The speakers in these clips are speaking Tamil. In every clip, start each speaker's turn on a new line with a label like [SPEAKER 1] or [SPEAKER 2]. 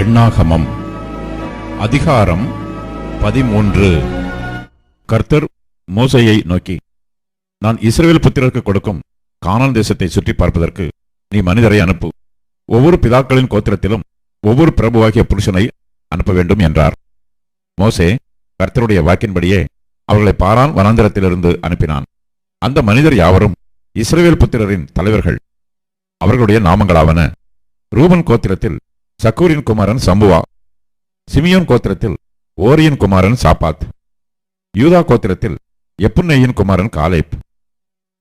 [SPEAKER 1] எண்ணாகமம். அதிகாரம் பதிமூன்று. கர்த்தர் மோசையை நோக்கி நான் இஸ்ரேல் புத்திரருக்கு கொடுக்கும் கானான் தேசத்தை சுற்றி பார்ப்பதற்கு நீ மனிதரை அனுப்பு. ஒவ்வொரு பிதாக்களின் கோத்திரத்திலும் ஒவ்வொரு பிரபுவாகிய புருஷனை அனுப்ப வேண்டும் என்றார். மோசே கர்த்தருடைய வாக்கின்படியே அவர்களை பாரான் வனாந்திரத்திலிருந்து அனுப்பினான். அந்த மனிதர் யாவரும் இஸ்ரேல் புத்திரரின் தலைவர்கள். அவர்களுடைய நாமங்களாவன. ரூபன் கோத்திரத்தில் சக்கூரின் குமாரன் சம்புவா. சிமியோன் கோத்திரத்தில் ஓரியன் குமாரன் சாப்பாத். யூதா கோத்திரத்தில் எப்புன்னேயின் குமாரன் காலேப்.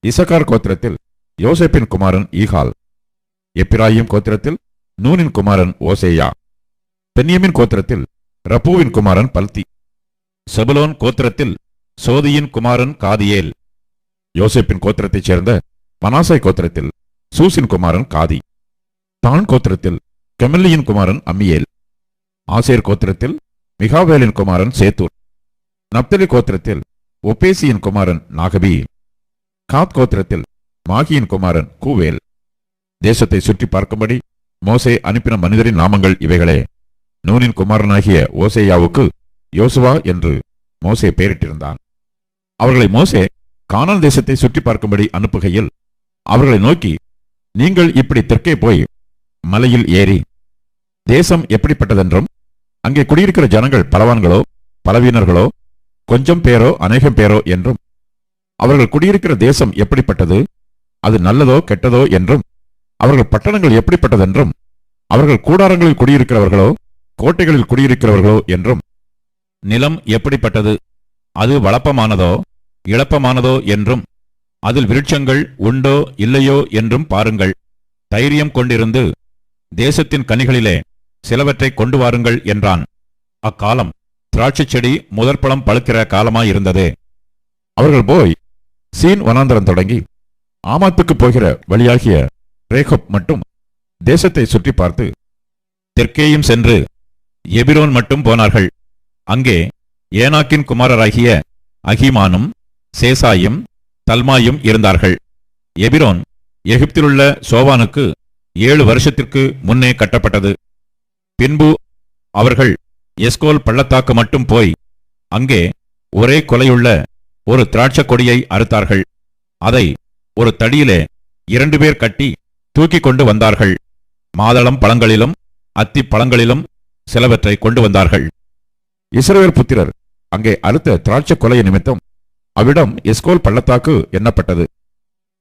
[SPEAKER 1] இசக்கார் கோத்திரத்தில் யோசேப்பின் குமாரன் ஈகால். எப்பிராயிம் கோத்திரத்தில் நூனின் குமாரன் ஓசேயா. பென்யமின் கோத்திரத்தில் ரப்புவின் குமாரன் பல்தி செபலோன் கோத்திரத்தில் சோதியின் குமாரன் காதியேல். யோசேப்பின் கோத்திரத்தைச் சேர்ந்த மனாசை கோத்திரத்தில் சூசின் குமாரன் காதி. தான் கோத்திரத்தில் கெமல்லியின் குமாரன் அம்மியேல் ஆசேர் கோத்திரத்தில் மிகாவேலின் குமாரன் சேத்தூர் நப்தலி கோத்திரத்தில் ஒப்பேசியின் குமாரன் நாகபி காத் கோத்திரத்தில் மாகியின் குமாரன் கூவேல். தேசத்தை சுற்றி பார்க்கும்படி மோசே அனுப்பின மனிதரின் நாமங்கள் இவைகளே. நூனின் குமாரனாகிய ஓசேயாவுக்கு யோசுவா என்று மோசே பெயரிட்டிருந்தான். அவர்களை மோசே கானான் தேசத்தை சுற்றி பார்க்கும்படி அனுப்புகையில் அவர்களை நோக்கி நீங்கள் இப்படி தெற்கே போய் மலையில் ஏறி தேசம் எப்படிப்பட்டதென்றும் அங்கே குடியிருக்கிற ஜனங்கள் பலவான்களோ பலவீனர்களோ கொஞ்சம் பேரோ அநேகம் பேரோ என்றும் அவர்கள் குடியிருக்கிற தேசம் எப்படிப்பட்டது அது நல்லதோ கெட்டதோ என்றும் அவர்கள் பட்டணங்கள் எப்படிப்பட்டதென்றும் அவர்கள் கூடாரங்களில் குடியிருக்கிறவர்களோ கோட்டைகளில் குடியிருக்கிறவர்களோ என்றும் நிலம் எப்படிப்பட்டது அது வளப்பமானதோ இழப்பமானதோ என்றும் அதில் விருட்சங்கள் உண்டோ இல்லையோ என்றும் பாருங்கள். தைரியம் கொண்டிருந்து தேசத்தின் கனிகளிலே சிலவற்றை கொண்டு வாருங்கள் என்றான். அக்காலம் திராட்சைச் செடி முதற்பழம் பழுக்கிற காலமாயிருந்ததே. அவர்கள் போய் சீன் வனாந்தரம் தொடங்கி ஆமாத்துக்கு போகிற வழியாகிய ரேகப் மட்டும் தேசத்தை சுற்றி பார்த்து தெற்கேயும் சென்று எபிரோன் மட்டும் போனார்கள். அங்கே ஏனாக்கின் குமாரராகிய அகிமானும் சேசாயும் தல்மாயும் இருந்தார்கள். எபிரோன் எகிப்திலுள்ள சோவானுக்கு ஏழு வருஷத்திற்கு முன்னே கட்டப்பட்டது. பின்பு அவர்கள் எஸ்கோல் பள்ளத்தாக்கு மட்டும் போய் அங்கே ஒரே கொலையுள்ள ஒரு திராட்சக் கொடியை அறுத்தார்கள். அதை ஒரு தடியிலே இரண்டு பேர் கட்டி தூக்கிக் கொண்டு வந்தார்கள். மாதளம் பழங்களிலும் அத்தி பழங்களிலும் சிலவற்றை கொண்டு வந்தார்கள். இஸ்ரவேல் புத்திரர் அங்கே அறுத்த திராட்சை கொலை நிமித்தம் அவ்விடம் எஸ்கோல் பள்ளத்தாக்கு எண்ணப்பட்டது.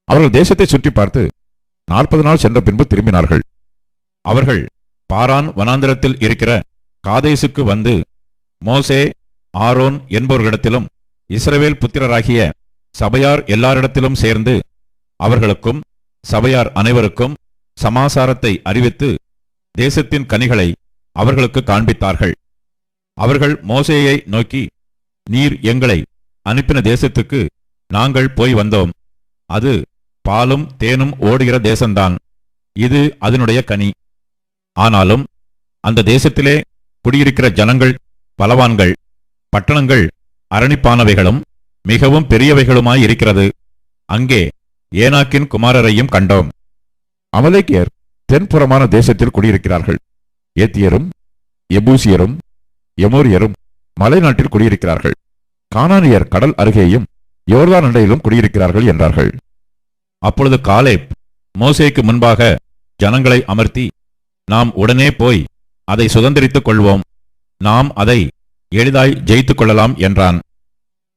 [SPEAKER 1] அவர்கள் தேசத்தை சுற்றி பார்த்து நாற்பது நாள் சென்ற பின்பு திரும்பினார்கள். அவர்கள் பாரான் வனாந்திரத்தில் இருக்கிற காதேசுக்கு வந்து மோசே ஆரோன் என்பவர்களிடத்திலும் இஸ்ரவேல் புத்திரராகிய சபையார் எல்லாரிடத்திலும் சேர்ந்து அவர்களுக்கும் சபையார் அனைவருக்கும் சமாசாரத்தை அறிவித்து தேசத்தின் கனிகளை அவர்களுக்கு காண்பித்தார்கள். அவர்கள் மோசேயை நோக்கி நீர் எங்களை அனுப்பின தேசத்துக்கு நாங்கள் போய் வந்தோம். அது பாலும் தேனும் ஓடுகிற தேசம்தான் இது அதனுடைய கனி. ஆனாலும் அந்த தேசத்திலே குடியிருக்கிற ஜனங்கள் பலவான்கள் பட்டணங்கள் அரணிப்பானவைகளும் மிகவும் பெரியவைகளுமாயிருக்கிறது அங்கே ஏனாக்கின் குமாரரையும் கண்டோம். அமலேக்கியர் தென்புறமான தேசத்தில் குடியிருக்கிறார்கள். ஏத்தியரும் எபூசியரும் எமோரியரும் மலைநாட்டில் குடியிருக்கிறார்கள். கானானியர் கடல் அருகேயும் யோர்தான் அண்டையிலும் குடியிருக்கிறார்கள் என்றார்கள். அப்பொழுது காலேப் மோசேக்கு முன்பாக ஜனங்களை அமர்த்தி நாம் உடனே போய் அதை சுதந்திரித்துக் கொள்வோம். நாம் அதை எளிதாய் ஜெயித்துக் கொள்ளலாம் என்றான்.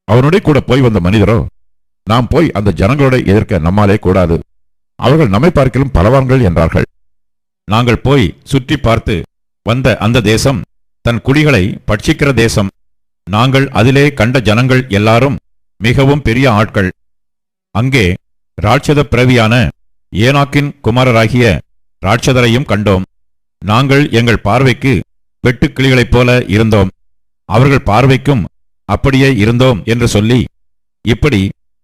[SPEAKER 1] அவனுடைய கூட போய் வந்த மனிதரோ நாம் போய் அந்த ஜனங்களோட எதிர்க்க நம்மாலே கூடாது. அவர்கள் நம்மை பார்க்கிலும் பலவான்கள் என்றார்கள். நாங்கள் போய் சுற்றி பார்த்து வந்த அந்த தேசம் தன் குடிகளை பட்சிக்கிற தேசம். நாங்கள் அதிலே கண்ட ஜனங்கள் எல்லாரும் மிகவும் பெரிய ஆட்கள். அங்கே ராட்சத பிறவியான ஏனாக்கின் குமாரராகிய ராட்சதரையும் கண்டோம். நாங்கள் எங்கள் பார்வைக்கு வெட்டுக்கிளிகளைப் போல இருந்தோம். அவர்கள் பார்வைக்கும் அப்படியே இருந்தோம் என்று சொல்லி இப்படி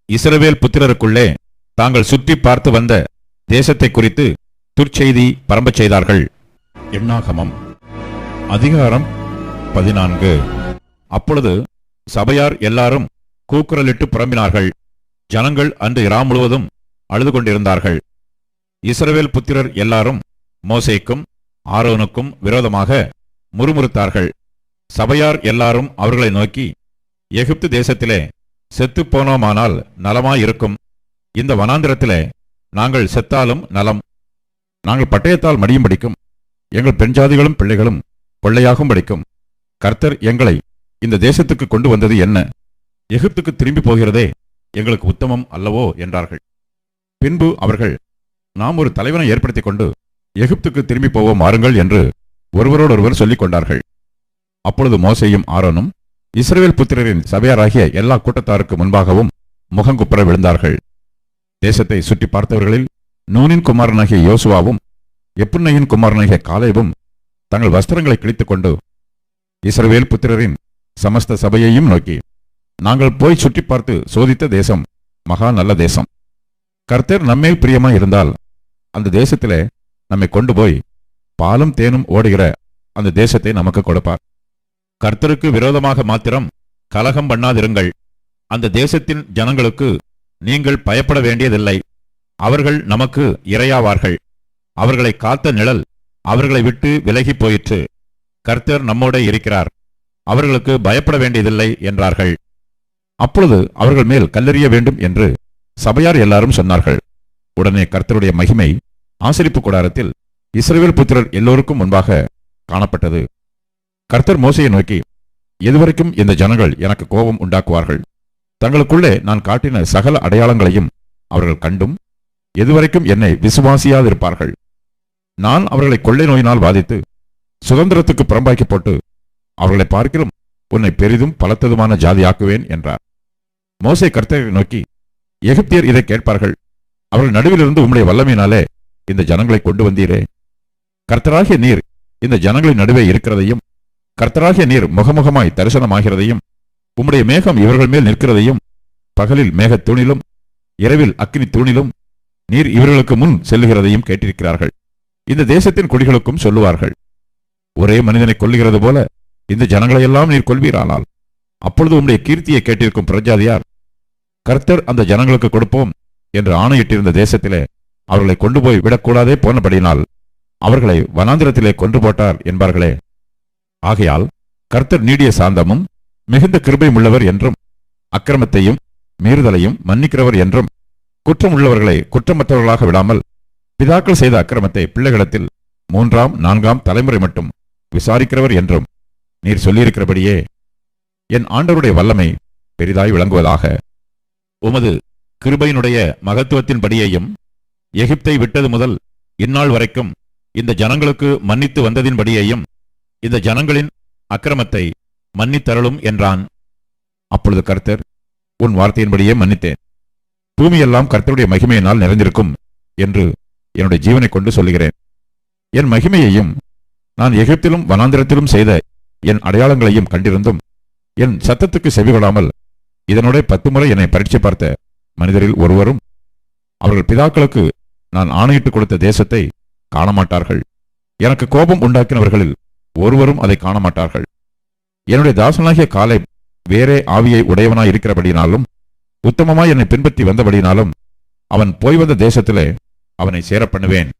[SPEAKER 1] இஸ்ரவேல் புத்திரருக்குள்ளே தாங்கள் சுற்றி பார்த்து வந்த தேசத்தை குறித்து துர்ச்செய்தி பரம்பச் செய்தார்கள். எண்ணாகமம் அதிகாரம் பதினான்கு. அப்பொழுது சபையார் எல்லாரும் கூக்குரலிட்டு புறம்பினார்கள். ஜனங்கள் அன்று இரா முழுவதும் அழுது கொண்டிருந்தார்கள் இஸ்ரவேல் புத்திரர் எல்லாரும் மோசேக்கும் ஆரோனுக்கும் விரோதமாக முறுமுறுத்தார்கள். சபையார் எல்லாரும் அவர்களை நோக்கி எகிப்து தேசத்திலே செத்துப் போனோமானால் நலமாயிருக்கும். இந்த வனாந்திரத்திலே நாங்கள் செத்தாலும் நலம். நாங்கள் பட்டயத்தால் மடியும் படிக்கும். எங்கள் பெண்ஜாதிகளும் பிள்ளைகளும் கொள்ளையாகும் படிக்கும். கர்த்தர் எங்களை இந்த தேசத்துக்கு கொண்டு வந்தது என்ன? எகிப்துக்கு திரும்பி போகிறதே எங்களுக்கு உத்தமம் அல்லவோ என்றார்கள். பின்பு அவர்கள் நாம் ஒரு தலைவனை ஏற்படுத்திக் கொண்டு எகிப்துக்கு திரும்பி போவோம் வாருங்கள் என்று ஒருவரோடொருவர் சொல்லிக் கொண்டார்கள். அப்பொழுது மோசையும் ஆரோனும் இஸ்ரவேல் புத்திரரின் சபையாராகிய எல்லா கூட்டத்தாருக்கு முன்பாகவும் முகங்குப்புற விழுந்தார்கள். தேசத்தை சுற்றி பார்த்தவர்களில் நூனின் குமாரனாகிய யோசுவாவும் எப்புன்னையின் குமாரனாகிய காலேவும் தங்கள் வஸ்திரங்களை கிழித்துக் கொண்டு இஸ்ரவேல் புத்திரரின் சமஸ்த சபையையும் நோக்கி நாங்கள் போய் சுற்றி பார்த்து சோதித்த தேசம் மகா நல்ல தேசம். கர்த்தர் நம்மேல் பிரியமா இருந்தால் அந்த தேசத்திலே நம்மை கொண்டு போய் பாலும் தேனும் ஓடுகிற அந்த தேசத்தை நமக்கு கொடுப்பார். கர்த்தருக்கு விரோதமாக மாத்திரம் கலகம் பண்ணாதிருங்கள். அந்த தேசத்தின் ஜனங்களுக்கு நீங்கள் பயப்பட வேண்டியதில்லை. அவர்கள் நமக்கு இரையாவார்கள். அவர்களை காத்த நிழல் அவர்களை விட்டு விலகிப் போயிற்று. கர்த்தர் நம்மோட இருக்கிறார். அவர்களுக்கு பயப்பட வேண்டியதில்லை என்றார்கள். அப்பொழுது அவர்கள் மேல் கல்லெறிய வேண்டும் என்று சபையார் எல்லாரும் சொன்னார்கள். உடனே கர்த்தருடைய மகிமை ஆசிரிப்பு கூடாரத்தில் இஸ்ரேல் புத்திரர் எல்லோருக்கும் முன்பாக காணப்பட்டது. கர்த்தர் மோசையை நோக்கி எதுவரைக்கும் இந்த ஜனங்கள் எனக்கு கோபம் உண்டாக்குவார்கள்? தங்களுக்குள்ளே நான் காட்டின சகல அடையாளங்களையும் அவர்கள் கண்டும் எதுவரைக்கும் என்னை விசுவாசியாதிருப்பார்கள்? நான் அவர்களை கொள்ளை நோயினால் பாதித்து சுதந்திரத்துக்கு புறம்பாக்கி போட்டு அவர்களை பார்க்கிலும் உன்னை பெரிதும் பலத்ததுமான ஜாதியாக்குவேன் என்றார். மோசை கர்த்தரை நோக்கி எகிப்தியர் இதை கேட்பார்கள். அவர்கள் நடுவிலிருந்து உம்முடைய வல்லமையினாலே இந்த ஜனங்களை கொண்டு வந்தீரே. கர்த்தராகிய நீர் இந்த ஜனங்களின் நடுவே இருக்கிறதையும் கர்த்தராகிய நீர் முகமுகமாய் தரிசனமாகிறதையும் உம்முடைய மேகம் இவர்கள் மேல் நிற்கிறதையும் பகலில் மேகத் தூணிலும் இரவில் அக்னி தூணிலும் நீர் இவர்களுக்கு முன் செல்லுகிறதையும் கேட்டிருக்கிறார்கள். இந்த தேசத்தின் குடிகளுக்கும் சொல்லுவார்கள். ஒரே மனிதனை கொல்லுகிறது போல இந்த ஜனங்களையெல்லாம் நீர் கொள்வீரானால் அப்பொழுது உம்முடைய கீர்த்தியை கேட்டிருக்கும் பிரஜாதியார் கர்த்தர் அந்த ஜனங்களுக்கு கொடுப்போம் என்று ஆணையிட்டிருந்த தேசத்திலே அவர்களை கொண்டு போய் விடக்கூடாதே போனபடியினால் அவர்களை வனாந்திரத்திலே கொன்று போட்டார் என்பார்களே. ஆகையால் கர்த்தர் நீடிய சாந்தமும் மிகுந்த கிருபையும் உள்ளவர் என்றும் அக்கிரமத்தையும் மீறுதலையும் மன்னிக்கிறவர் என்றும் குற்றம் உள்ளவர்களை குற்றமற்றவர்களாக விடாமல் பிதாக்கள் செய்த அக்கிரமத்தை பிள்ளைகளிடத்தில் மூன்றாம் நான்காம் தலைமுறை மட்டும் விசாரிக்கிறவர் என்றும் நீர் சொல்லியிருக்கிறபடியே என் ஆண்டவருடைய வல்லமை பெரிதாய் விளங்குவதாக உமது கிருபையினுடைய மகத்துவத்தின்படியையும் எகிப்தை விட்டது முதல் இந்நாள் வரைக்கும் இந்த ஜனங்களுக்கு மன்னித்து வந்ததின்படியையும் இந்த ஜனங்களின் அக்கிரமத்தை மன்னித்தருளும் என்றான். அப்பொழுது கர்த்தர் உன் வார்த்தையின்படியே மன்னித்தேன். பூமியெல்லாம் கர்த்தருடைய மகிமையினால் நிறைந்திருக்கும் என்று என்னுடைய ஜீவனை கொண்டு சொல்லுகிறேன். என் மகிமையையும் நான் எகிப்திலும் வனாந்திரத்திலும் செய்த என் அடையாளங்களையும் கண்டிருந்தும் என் சத்தத்துக்கு செவிகொடாமல் இதனுடைய பத்து முறை என்னை பரீட்சை பார்த்த மனிதரில் ஒருவரும் அவர்கள் பிதாக்களுக்கு நான் ஆணையிட்டு கொடுத்த தேசத்தை காணமாட்டார்கள். எனக்கு கோபம் உண்டாக்கினவர்களில் ஒருவரும் அதை காணமாட்டார்கள். என்னுடைய தாசனாகிய காலை வேறே ஆவியை உடையவனாய் இருக்கிறபடினாலும் உத்தமமாய் என்னை பின்பற்றி வந்தபடினாலும் அவன் போய் வந்த தேசத்திலே அவனை சேர பண்ணுவேன்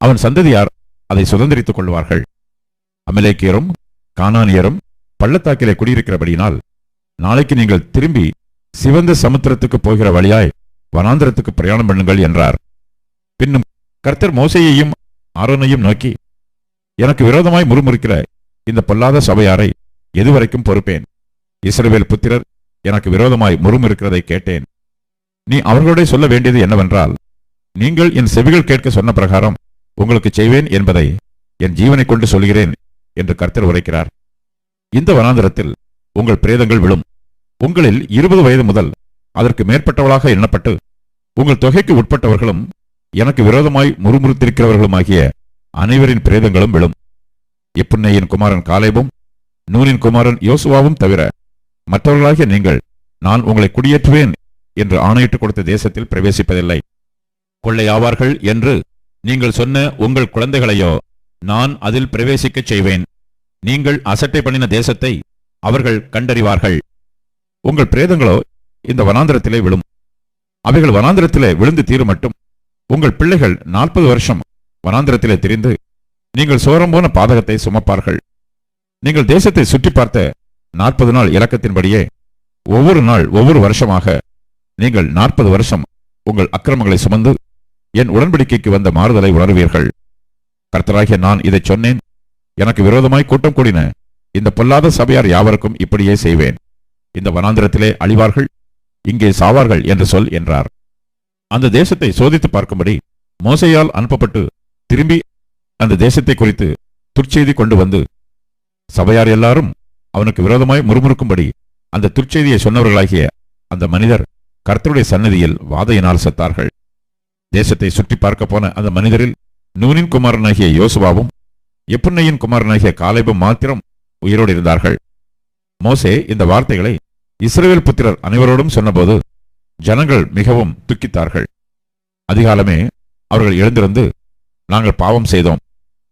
[SPEAKER 1] அவன் சந்ததியார் அதை சுதந்திரித்துக் கொள்வார்கள். அமலேக்கியரும் கானானியரும் பள்ளத்தாக்கிலே குடியிருக்கிறபடியினால் நாளைக்கு நீங்கள் திரும்பி சிவந்த சமுத்திரத்துக்கு போகிற வழியாய் வனாந்திரத்துக்கு பிரயாணம் பண்ணுங்கள் என்றார். பின்னும் கர்த்தர் மோசையையும் ஆரோனையும் நோக்கி எனக்கு விரோதமாய் முறுமுறுக்கிற இந்த பொல்லாத சபையாரை எதுவரைக்கும் பொறுப்பேன்? இஸ்ரவேல் புத்திரர் எனக்கு விரோதமாய் முறுமுறுக்கிறதை கேட்டேன். நீ அவர்களோட சொல்ல வேண்டியது என்னவென்றால் நீங்கள் என் செவிகள் கேட்க சொன்ன பிரகாரம் உங்களுக்கு செய்வேன் என்பதை என் ஜீவனை கொண்டு சொல்கிறேன் என்று கர்த்தர் உரைக்கிறார். இந்த வனாந்திரத்தில் உங்கள் பிரேதங்கள் விழும். உங்களில் இருபது வயது முதல் அதற்கு மேற்பட்டவளாக எண்ணப்பட்டு உங்கள் தொகைக்கு உட்பட்டவர்களும் எனக்கு விரோதமாய் முறுமுறுத்திருக்கிறவர்களுமாகிய அனைவரின் பிரேதங்களும் விழும். எப்புன்னையின் குமாரன் காலேபும் நூனின் குமாரன் யோசுவாவும் தவிர மற்றவர்களாகிய நீங்கள் நான் உங்களை குடியேற்றுவேன் என்று ஆணையிட்டுக் கொடுத்த தேசத்தில் பிரவேசிப்பதில்லை. கொள்ளையாவார்கள் என்று நீங்கள் சொன்ன உங்கள் குழந்தைகளையோ நான் அதில் பிரவேசிக்கச் செய்வேன். நீங்கள் அசட்டை பண்ணின தேசத்தை அவர்கள் கண்டறிவார்கள். உங்கள் பிரேதங்களோ இந்த வனாந்திரத்திலே விழும். அவைகள் வனாந்திரத்திலே விழுந்து தீரும் மட்டும். உங்கள் பிள்ளைகள் நாற்பது வருஷம் வனாந்திரத்திலே திரிந்து நீங்கள் சோரம் போன பாதகத்தை சுமப்பார்கள். நீங்கள் தேசத்தை சுற்றி பார்த்த நாற்பது நாள் இலக்கத்தின்படியே ஒவ்வொரு நாள் ஒவ்வொரு வருஷமாக நீங்கள் நாற்பது வருஷம் உங்கள் அக்கிரமங்களை சுமந்து என் உடன்படிக்கைக்கு வந்த மாறுதலை உணர்வீர்கள். கர்த்தராகிய நான் இதைச் சொன்னேன். எனக்கு விரோதமாய் கூட்டம் கூடின இந்த பொல்லாத சபையார் யாவருக்கும் இப்படியே செய்வேன். இந்த வனாந்திரத்திலே அழிவார்கள் இங்கே சாவார்கள் என்று சொல் என்றார். அந்த தேசத்தை சோதித்து பார்க்கும்படி மோசையால் அனுப்பப்பட்டு திரும்பி அந்த தேசத்தை குறித்து துர்ச்செய்தி கொண்டு வந்து சபையார் எல்லாரும் அவனுக்கு விரோதமாய் முறுமுறுக்கும்படி அந்த துர்ச்செய்தியை சொன்னவர்களாகிய அந்த மனிதர் கர்த்தருடைய சன்னதியில் வாதையினால் செத்தார்கள். தேசத்தை சுற்றி பார்க்க போன அந்த மனிதரில் நூனின் குமாரனாகிய யோசுவாவும் எப்புன்னையின் குமாரனாகிய காலைபும் மாத்திரம் உயிரோடு இருந்தார்கள். மோசே இந்த வார்த்தைகளை இஸ்ரேல் புத்திரர் அனைவரோடும் சொன்னபோது ஜனங்கள் மிகவும் துக்கித்தார்கள். அதிகாலமே அவர்கள் எழுந்திருந்து நாங்கள் பாவம் செய்தோம்.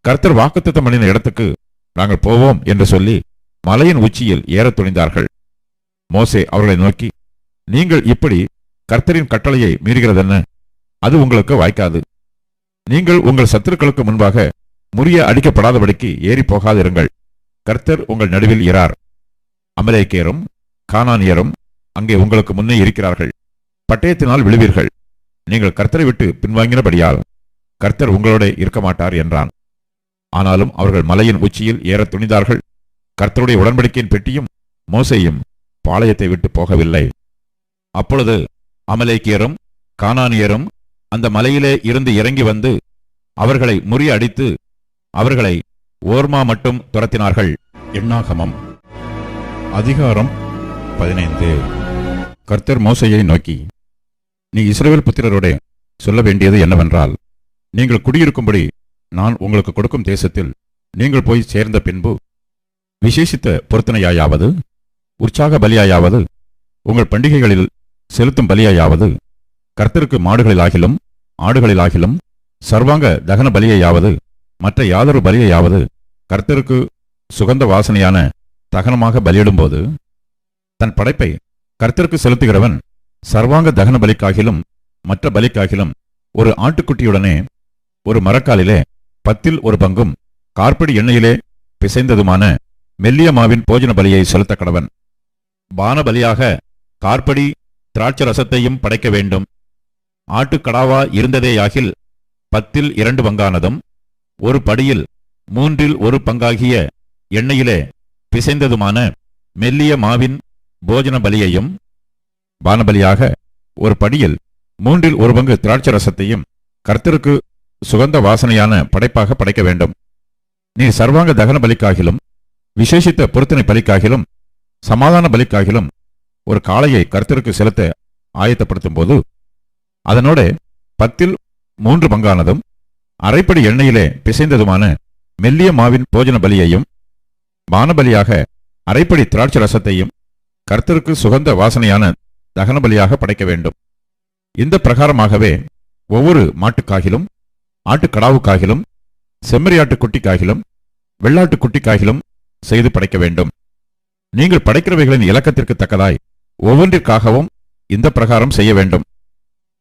[SPEAKER 1] கர்த்தர் வாக்குத்தத்தம் பண்ணின இடத்துக்கு நாங்கள் போவோம் என்று சொல்லி மலையின் உச்சியில் ஏறத் துணிந்தார்கள். மோசே அவர்களை நோக்கி நீங்கள் இப்படி கர்த்தரின் கட்டளையை மீறுகிறதென்ன? அது உங்களுக்கு வாய்க்காது. நீங்கள் உங்கள் சத்துருக்களுக்கு முன்பாக முறிய அடிக்கப்படாதபடிக்கு ஏறி போகாதிருங்கள். கர்த்தர் உங்கள் நடுவில் இரார் அமலேக்கியரும் கானானியரும் அங்கே உங்களுக்கு முன்னே இருக்கிறார்கள். பட்டயத்தினால் விழுவீர்கள். நீங்கள் கர்த்தரை விட்டு பின்வாங்கினபடியால் கர்த்தர் உங்களோட இருக்க மாட்டார் என்றான். ஆனாலும் அவர்கள் மலையின் உச்சியில் ஏற துணிந்தார்கள். கர்த்தருடைய உடன்படிக்கையின் பெட்டியும் மோசையும் பாளையத்தை விட்டு போகவில்லை. அப்பொழுது அமலேக்கியரும் கானானியரும் அந்த மலையிலே இருந்து இறங்கி வந்து அவர்களை முறியடித்து அவர்களை ஓர்மா மட்டும் துரத்தினார்கள். எண்ணாகமம் அதிகாரம் பதினைந்து. கர்த்தர் மோசையை நோக்கி நீ இஸ்ரேல் புத்திரரோட சொல்ல வேண்டியது என்னவென்றால் நீங்கள் குடியிருக்கும்படி நான் உங்களுக்கு கொடுக்கும் தேசத்தில் நீங்கள் போய் சேர்ந்த பின்பு விசேஷித்த பொருத்தனையாயாவது உற்சாக பலியாயாவது உங்கள் பண்டிகைகளில் செலுத்தும் பலியாயாவது கர்த்தருக்கு மாடுகளிலாகிலும் ஆடுகளிலாகிலும் சர்வாங்க தகன பலியையாவது மற்ற யாதொரு பலியையாவது கர்த்தருக்கு சுகந்த வாசனையான தகனமாக பலியிடும்போது தன் படைப்பை கர்த்தருக்கு செலுத்துகிறவன் சர்வாங்க தகன பலிக்காகிலும் மற்ற பலிக்காகிலும் ஒரு ஆட்டுக்குட்டியுடனே ஒரு மரக்காலிலே பத்தில் ஒரு பங்கும் கார்படி எண்ணெயிலே பிசைந்ததுமான மெல்லிய மாவின் போஜன பலியை செலுத்த கடவன் பானபலியாக கார்படி திராட்சை ரசத்தையும் படைக்க வேண்டும். ஆட்டுக்கடாவா இருந்ததேயாகில் பத்தில் இரண்டு பங்கானதும் ஒரு படியில் மூன்றில் ஒரு பங்காகிய எண்ணெயிலே பிசைந்ததுமான மெல்லிய மாவின் போஜன பலியையும் பானபலியாக ஒரு படியில் மூன்றில் ஒரு பங்கு திராட்சை ரசத்தையும் கர்த்தருக்கு சுகந்த வாசனையான படைப்பாக படைக்க வேண்டும். நீ சர்வாங்க தகன பலிக்காகிலும் விசேஷித்த பொருத்தனை பலிக்காகிலும் சமாதான பலிக்காகிலும் ஒரு காளையை கர்த்தருக்கு செலுத்த ஆயத்தப்படுத்தும் போது அதனோட பத்தில் மூன்று பங்கானதும் அரைப்படி எண்ணெயிலே பிசைந்ததுமான மெல்லிய மாவின் போஜன பலியையும் பானபலியாக அரைப்படி திராட்சை ரசத்தையும் கர்த்தருக்கு சுகந்த வாசனையான தகன பலியாக படைக்க வேண்டும். இந்த பிரகாரமாகவே ஒவ்வொரு மாட்டுக்காகிலும் ஆட்டுக்கடாவுக்காகிலும் செம்மறியாட்டு குட்டிக்காகிலும் வெள்ளாட்டு குட்டிக்காகிலும் செய்து படைக்க வேண்டும். நீங்கள் படைக்கிறவைகளின் இலக்கத்திற்கு தக்கதாய் ஒவ்வொன்றிற்காகவும் இந்த பிரகாரம் செய்ய வேண்டும்.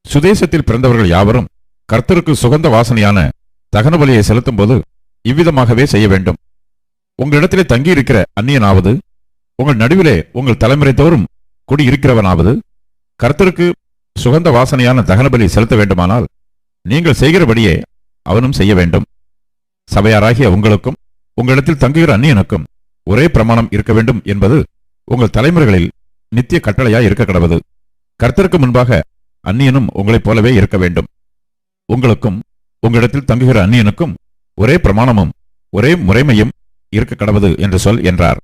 [SPEAKER 1] சுதேசத்தில் பிறந்தவர்கள் யாவரும் கர்த்தருக்கு சுகந்த வாசனையான தகன பலியை செலுத்தும்போது இவ்விதமாகவே செய்ய வேண்டும். உங்களிடத்திலே தங்கியிருக்கிற அந்நியனாவது உங்கள் நடுவிலே உங்கள் தலைமுறை தோறும் குடியிருக்கிறவனாவது கர்த்தருக்கு சுகந்த வாசனையான தகனபலி செலுத்த வேண்டுமானால் நீங்கள் செய்கிறபடியே அவனும் செய்ய வேண்டும். சபையாராகிய உங்களுக்கும் உங்களிடத்தில் தங்குகிற அந்நியனுக்கும் ஒரே பிரமாணம் இருக்க வேண்டும் என்பது உங்கள் தலைமுறைகளில் நித்திய கட்டளையாய் இருக்க கடவது. கர்த்தருக்கு முன்பாக அந்நியனும் உங்களைப் போலவே இருக்க வேண்டும். உங்களுக்கும் உங்களிடத்தில் தங்குகிற அந்நியனுக்கும் ஒரே பிரமாணமும் ஒரே முறைமையும் இருக்க கடவது என்று சொல் என்றார்.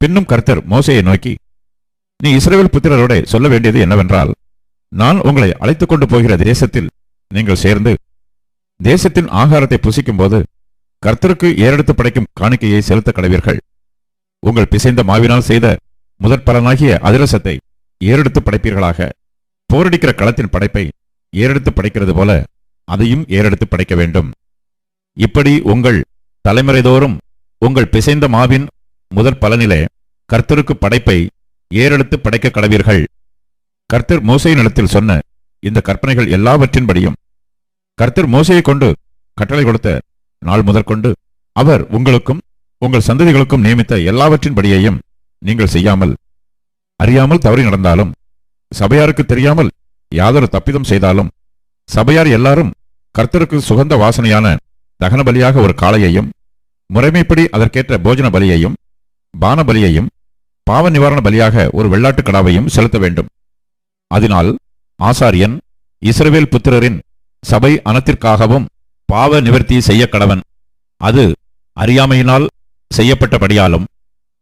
[SPEAKER 1] பின்னும் கர்த்தர் மோசையை நோக்கி நீ இஸ்ரேல் புத்திரரோட சொல்ல வேண்டியது என்னவென்றால் நான் உங்களை அழைத்துக் கொண்டு போகிற தேசத்தில் நீங்கள் சேர்ந்து தேசத்தின் ஆகாரத்தை புசிக்கும்போது கர்த்தருக்கு ஏறெடுத்து படைக்கும் காணிக்கையை செலுத்த கடவீர்கள். உங்கள் பிசைந்த மாவினால் செய்த முதற் பலனாகிய அதிரசத்தை ஏறெடுத்து படைப்பீர்களாக. போரடிக்கிற களத்தின் படைப்பை ஏறெடுத்து படைக்கிறது போல அதையும் ஏறெடுத்து படைக்க வேண்டும். இப்படி உங்கள் தலைமுறைதோறும் உங்கள் பிசைந்த மாவின் முதற் பலனிலே கர்த்தருக்கு படைப்பை ஏறெடுத்து படைக்க கடவீர்கள். கர்த்தர் மோசை நிலத்தில் சொன்ன இந்த கற்பனைகள் எல்லாவற்றின்படியும் கர்த்தர் மோசையை கொண்டு கட்டளை கொடுத்த நாள் முதற்கொண்டு அவர் உங்களுக்கும் உங்கள் சந்ததிகளுக்கும் நியமித்த எல்லாவற்றின்படியையும் நீங்கள் செய்யாமல் அறியாமல் தவறி நடந்தாலும் சபையாருக்கு தெரியாமல் யாதொரு தப்பிதம் செய்தாலும் சபையார் எல்லாரும் கர்த்தருக்கு சுகந்த வாசனையான தகன பலியாக ஒரு காளையையும் முறைமைப்படி அதற்கேற்ற போஜன பலியையும் பான பலியையும் பாவ நிவாரண பலியாக ஒரு வெள்ளாட்டுக் கடாவையும் செலுத்த வேண்டும். அதனால் ஆசாரியன் இஸ்ரவேல் புத்திரரின் சபை அனத்திற்காகவும் பாவ நிவர்த்தி செய்ய கடவன். அது அறியாமையினால் செய்யப்பட்டபடியாலும்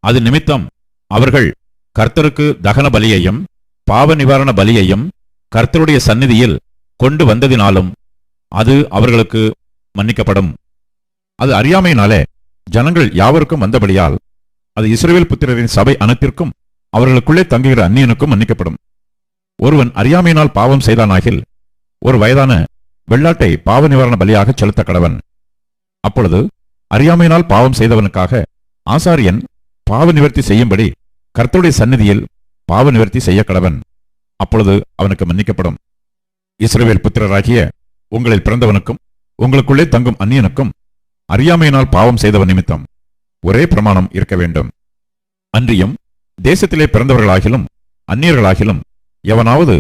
[SPEAKER 1] அது நிமித்தம் அவர்கள் கர்த்தருக்கு தகன பலியையும் பாவ நிவாரண பலியையும் கர்த்தருடைய சந்நிதியில் கொண்டு வந்ததினாலும் அது அவர்களுக்கு மன்னிக்கப்படும். அது அறியாமையினாலே ஜனங்கள் யாவருக்கும் வந்தபடியால் அது இஸ்ரேல் புத்திரரின் சபை அனைத்திற்கும் அவர்களுக்குள்ளே தங்குகிற அந்நியனுக்கும் மன்னிக்கப்படும். ஒருவன் அறியாமையினால் பாவம் செய்தானாகில் ஒரு வயதான வெள்ளாட்டை பாவ நிவாரண பலியாக செலுத்த கடவன். அப்பொழுது அறியாமையினால் பாவம் செய்தவனுக்காக ஆசாரியன் பாவ நிவர்த்தி செய்யும்படி கர்த்தருடைய சந்நிதியில் பாவ நிவர்த்தி செய்ய கடவன். அப்பொழுது அவனுக்கு மன்னிக்கப்படும். இஸ்ரேல் புத்திரராகிய உங்களில் பிறந்தவனுக்கும் உங்களுக்குள்ளே தங்கும் அந்நியனுக்கும் அறியாமையினால் பாவம் செய்தவன் நிமித்தம் ஒரே பிரமாணம் இருக்க வேண்டும். அன்றியும் தேசத்திலே பிறந்தவர்களாகிலும் அந்நியர்களாகிலும் எவனாவது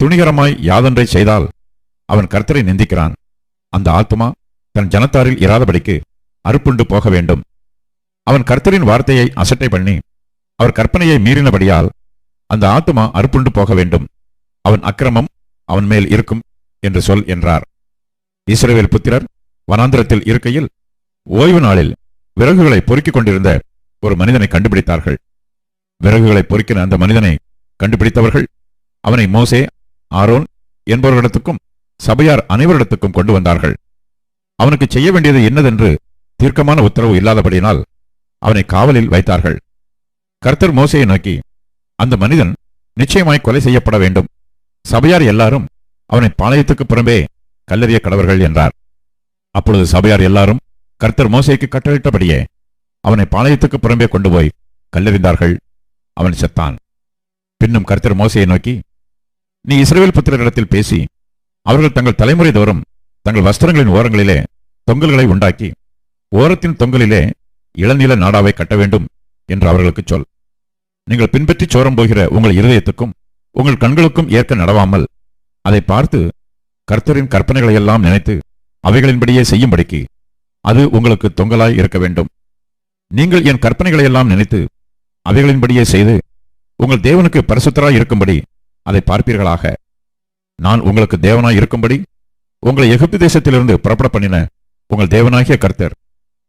[SPEAKER 1] துணிகரமாய் யாதொன்றை செய்தால் அவன் கர்த்தரை நிந்திக்கிறான். அந்த ஆத்மா தன் ஜனத்தாரில் இராதபடிக்கு அறுப்புண்டு போக வேண்டும். அவன் கர்த்தரின் வார்த்தையை அசட்டை பண்ணி அவர் கற்பனையை மீறினபடியால் அந்த ஆத்மா அறுப்புண்டு போக வேண்டும். அவன் அக்கிரமம் அவன் மேல் இருக்கும் என்று சொல் என்றார். இஸ்ரேவேல் புத்திரர் வனாந்திரத்தில் இருக்கையில் ஓய்வு நாளில் விறகுகளை பொறுக்கிக் கொண்டிருந்த ஒரு மனிதனை கண்டுபிடித்தார்கள். விறகுகளை பொறுக்கின அந்த மனிதனை கண்டுபிடித்தவர்கள் அவனை மோசே ஆரோன் என்பவர்களிடத்துக்கும் சபையார் அனைவரிடத்துக்கும் கொண்டு வந்தார்கள். அவனுக்கு செய்ய வேண்டியது என்னதென்று தீர்க்கமான உத்தரவு இல்லாதபடியினால் அவனை காவலில் வைத்தார்கள். கர்த்தர் மோசையை நோக்கி அந்த மனிதன் நிச்சயமாய் கொலை செய்யப்பட வேண்டும். சபையார் எல்லாரும் அவனை பாளையத்துக்கு புறம்பே கல்லறிய கடவர்கள் என்றார். அப்பொழுது சபையார் எல்லாரும் கர்த்தர் மோசைக்கு கட்டளிட்டபடியே அவனை பாளையத்துக்கு புறம்பே கொண்டு போய் கல்லெறிந்தார்கள். அவன் செத்தான். பின்னும் கர்த்தர் மோசையை நோக்கி நீ இஸ்ரவேல் புத்திரரிடத்தில் பேசி அவர்கள் தங்கள் தலைமுறை தோறும் தங்கள் வஸ்திரங்களின் ஓரங்களிலே தொங்கல்களை உண்டாக்கி ஓரத்தின் தொங்கலிலே இளநீல நாடாவை கட்ட வேண்டும் என்று அவர்களுக்கு சொல். நீங்கள் பின்பற்றி சோரம் போகிற உங்கள் இருதயத்துக்கும் உங்கள் கண்களுக்கும் ஏற்க நடவாமல் அதை பார்த்து கர்த்தரின் கற்பனைகளை எல்லாம் நினைத்து அவைகளின்படியே செய்யும்படிக்கு அது உங்களுக்கு தொங்கலாய் இருக்க வேண்டும். நீங்கள் என் கற்பனைகளை எல்லாம் நினைத்து அவைகளின்படியே செய்து உங்கள் தேவனுக்கு பரிசுத்தராய் இருக்கும்படி அதை பார்ப்பீர்களாக. நான் உங்களுக்கு தேவனாய் இருக்கும்படி உங்களை எகிப்து தேசத்திலிருந்து புறப்பட பண்ணின உங்கள் தேவனாகிய கர்த்தர்.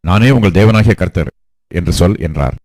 [SPEAKER 1] நானே உங்கள் தேவனாகிய கர்த்தர் என்று சொல் என்றார்.